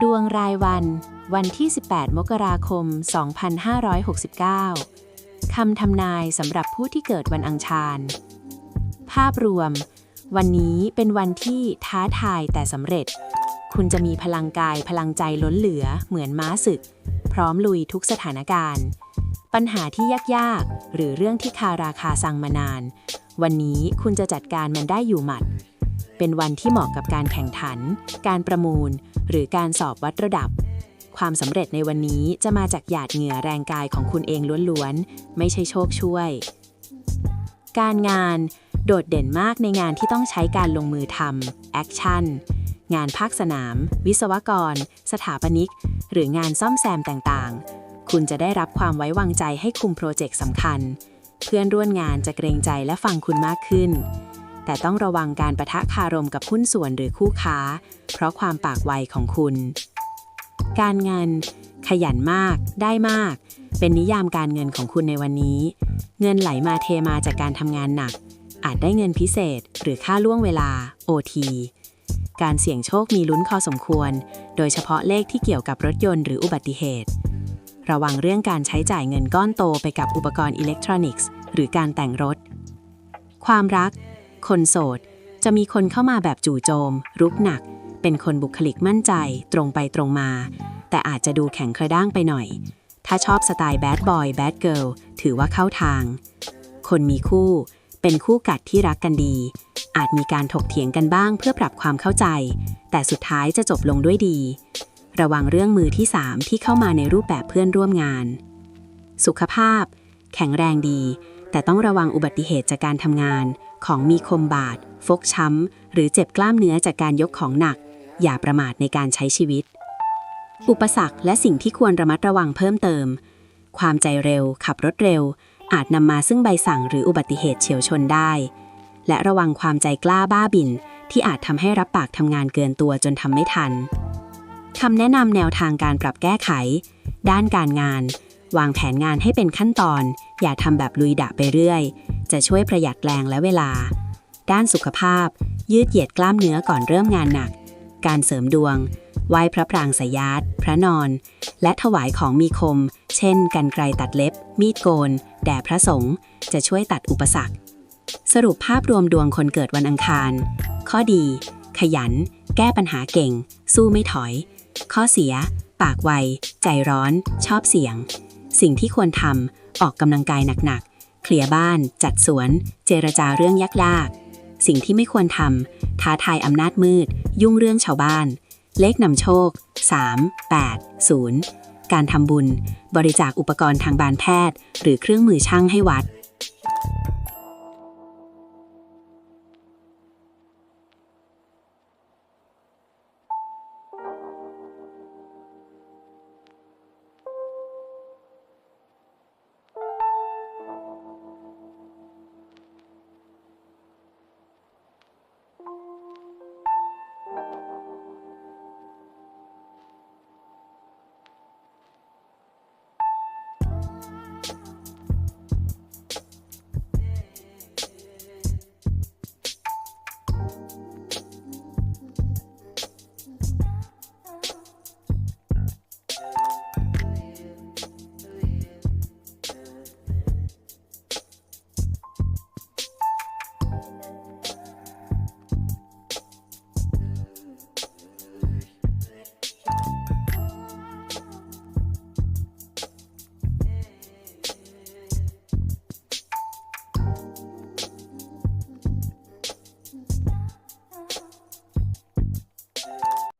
ดวงรายวัน วันที่ 18 มกราคม 2569 คำทำนายสำหรับผู้ที่เกิดวันอังคาร ภาพรวม วันนี้เป็นวันที่ท้าทายแต่สำเร็จ คุณจะมีพลังกายพลังใจล้นเหลือเหมือนม้าศึก พร้อมลุยทุกสถานการณ์ ปัญหาที่ยากๆ หรือเรื่องที่คาราคาซังมานาน วันนี้คุณจะจัดการมันได้อยู่หมัด เป็นวันที่เหมาะกับการแข่งขัน การประมูล หรือการสอบวัดระดับ ความสำเร็จในวันนี้จะมาจากหยาดเหงื่อแรงกายของคุณเองล้วนๆ ไม่ใช่โชคช่วย การงานโดดเด่นมากในงานที่ต้องใช้การลงมือทำแอคชั่น งานภาคสนาม วิศวกร สถาปนิก หรืองานซ่อมแซมต่างๆ คุณจะได้รับความไว้วางใจให้คุมโปรเจกต์สำคัญ เพื่อนร่วมงานจะเกรงใจและฟังคุณมากขึ้น แต่ต้องระวังการประทะคารมกับหุ้นส่วนหรือคู่ค้า เพราะความปากไวของคุณ การเงิน ขยันมาก ได้มาก เป็นนิยามการเงินของคุณในวันนี้ เงินไหลมาเทมาจากการทำงานหนัก อาจได้เงินพิเศษ หรือค่าล่วงเวลา OT การเสี่ยงโชคมีลุ้นพอสมควร โดยเฉพาะเลขที่เกี่ยวกับรถยนต์หรืออุบัติเหตุ ระวังเรื่องการใช้จ่ายเงินก้อนโตไปกับอุปกรณ์อิเล็กทรอนิกส์ หรือการแต่งรถ ความรัก คนโสด จะมีคนเข้ามาแบบจู่โจม รุกหนัก เป็นคนบุคลิกมั่นใจ ตรงไปตรงมา แต่อาจจะดูแข็งกระด้างไปหน่อย ถ้าชอบสไตล์แบดบอยแบดเกิลถือว่าเข้าทาง คนมีคู่ เป็นคู่กัดที่รักกันดี อาจมีการถกเถียงกันบ้างเพื่อปรับความเข้าใจ แต่สุดท้ายจะจบลงด้วยดี ระวังเรื่องมือที่ 3 ที่เข้ามาในรูปแบบเพื่อนร่วมงาน สุขภาพ แข็งแรงดีแต่ต้องระวังอุบัติเหตุจากการทำงาน ของมีคมบาด ฟกช้ำ หรือเจ็บกล้ามเนื้อจากการยกของหนัก อย่าประมาทในการใช้ชีวิต อุปสรรคและสิ่งที่ควรระมัดระวังเพิ่มเติม ความใจเร็ว ขับรถเร็ว อาจนำมาซึ่งใบสั่งหรืออุบัติเหตุเฉียวชนได้ และระวังความใจกล้าบ้าบิน ที่อาจทำให้รับปากทำงานเกินตัวจนทำไม่ทันคำแนะนำแนวทางการปรับแก้ไข ด้านการงาน วางแผนงานให้เป็นขั้นตอน อย่าทำแบบลุยดะไปเรื่อย จะช่วยประหยัดแรงและเวลา ด้านสุขภาพ ยืดเหยียดกล้ามเนื้อก่อนเริ่มงานหนัก การเสริมดวงไหว้พระปรางสยาดพระนอน และถวายของมีคม เช่น กันไกรตัดเล็บ มีดโกน แด่พระสงฆ์จะช่วยตัดอุปสรรค สรุปภาพรวมดวงคนเกิดวันอังคาร ข้อดี ขยัน แก้ปัญหาเก่ง สู้ไม่ถอย ข้อเสีย ปากไว ใจร้อน ชอบเสียง สิ่งที่ควรทำออกกำลังกายหนัก เคลียร์บ้าน จัดสวน เจรจาเรื่องยากๆ สิ่งที่ไม่ควรทำท้าทายอำนาจมืด ยุ่งเรื่องชาวบ้าน เลขนำโชค 3 8 0 การทำบุญ บริจาคอุปกรณ์ทางการแพทย์ หรือเครื่องมือช่างให้วัด